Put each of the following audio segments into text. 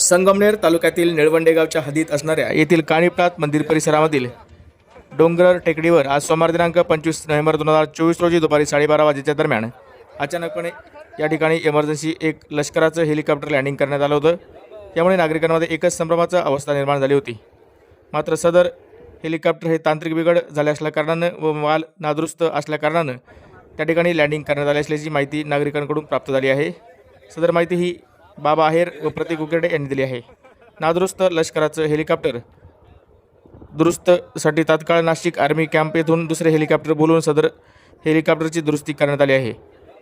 संगमनेर तालुक्यातील निळवंडे गावच्या हद्दीत असणाऱ्या येथील काणीपनाथ मंदिर परिसरामधील डोंगर टेकडीवर आज सोमवार दिनांक पंचवीस नोव्हेंबर दोन हजार चोवीस रोजी दुपारी साडेबारा वाजेच्या दरम्यान अचानकपणे या ठिकाणी इमर्जन्सी एक लष्कराचं हेलिकॉप्टर लँडिंग करण्यात आलं होतं. त्यामुळे नागरिकांमध्ये एकच संभ्रमाचा अवस्था निर्माण झाली होती. मात्र सदर हेलिकॉप्टर हे तांत्रिक बिघड झाले असल्याकारणानं व माल नादुरुस्त असल्याकारणानं त्या ठिकाणी लँडिंग करण्यात आली असल्याची माहिती नागरिकांकडून प्राप्त झाली आहे. सदर माहिती ही बाबा आहेर व प्रतीक उकेडे यांनी दिली आहे. नादुरुस्त लष्कराचं हेलिकॉप्टर दुरुस्तसाठी तात्काळ नाशिक आर्मी कॅम्प येथून दुसरे हेलिकॉप्टर बोलवून सदर हेलिकॉप्टरची दुरुस्ती करण्यात आली आहे.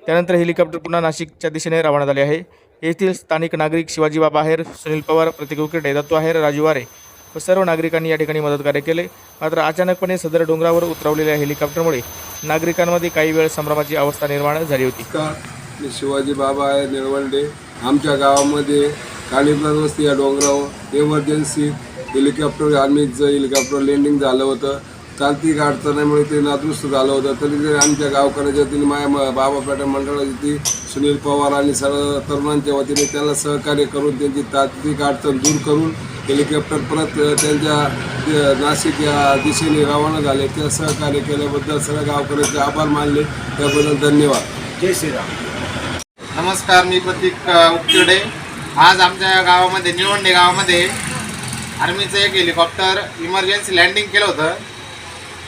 त्यानंतर हेलिकॉप्टर पुन्हा नाशिकच्या दिशेने रवाना झाले आहे. येथील स्थानिक नागरिक शिवाजी बाबा आहेर सुनील पवार प्रतीक उकेडे दत्तू आहेर राजू वारे व सर्व नागरिकांनी या ठिकाणी मदतकार्य केले. मात्र अचानकपणे सदर डोंगरावर उतरवलेल्या हेलिकॉप्टरमुळे नागरिकांमध्ये काही वेळ संभ्रमाची अवस्था निर्माण झाली होती. मी शिवाजी बाबा आहे निळवंडे. आमच्या गावामध्ये काणीपनाथ वस्ती या डोंगरावर इमर्जन्सी हेलिकॉप्टर आर्मीचं हेलिकॉप्टर लँडिंग झालं होतं. चालती अडचणीमुळे ते नादुरुस्त झालं होतं. तरी ते आमच्या गावकऱ्याच्या वतीने माझ्या बाबा पेटा मंडळाची सुनील पवार आणि सर्व तरुणांच्या वतीने त्यांना सहकार्य करून त्यांची तांत्रिक अडचण दूर करून हेलिकॉप्टर परत त्यांच्या नाशिक या दिशेने रवाना झाले. त्या सहकार्य केल्याबद्दल सर्व गावकऱ्यांचे आभार मानले. त्याबद्दल धन्यवाद. जय श्रीराम. नमस्कार मी प्रतीक अ, आज आमच्या गावामध्ये निवडणे गावामध्ये आर्मीचं एक हेलिकॉप्टर इमर्जन्सी लँडिंग केलं होतं.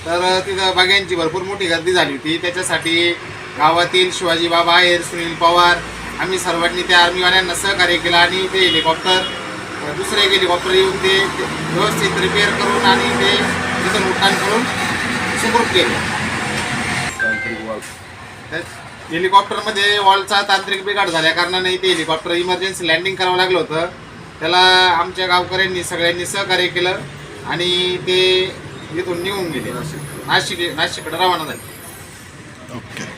तर तिथं बाग्यांची भरपूर मोठी गर्दी झाली होती. त्याच्यासाठी गावातील शिवाजी बाबा आहेर सुनील पवार आम्ही सर्वांनी त्या आर्मीवाल्यांना सहकार्य केलं आणि ते हेलिकॉप्टर दुसरे एक हेलिकॉप्टर येऊन ते व्यवस्थित रिपेअर करून आणि ते तिथून उड्डाण करून सुखरूप केलं त्या हेलिकॉप्टरमध्ये वॉलचा तांत्रिक बिघाड झाल्या कारणाने ते हेलिकॉप्टर इमर्जन्सी लँडिंग करावं लागलं होतं. त्याला आमच्या गावकऱ्यांनी सगळ्यांनी सहकार्य केलं आणि ते इथून निघून गेले. नाशिक नाशिककडे रवाना झाले.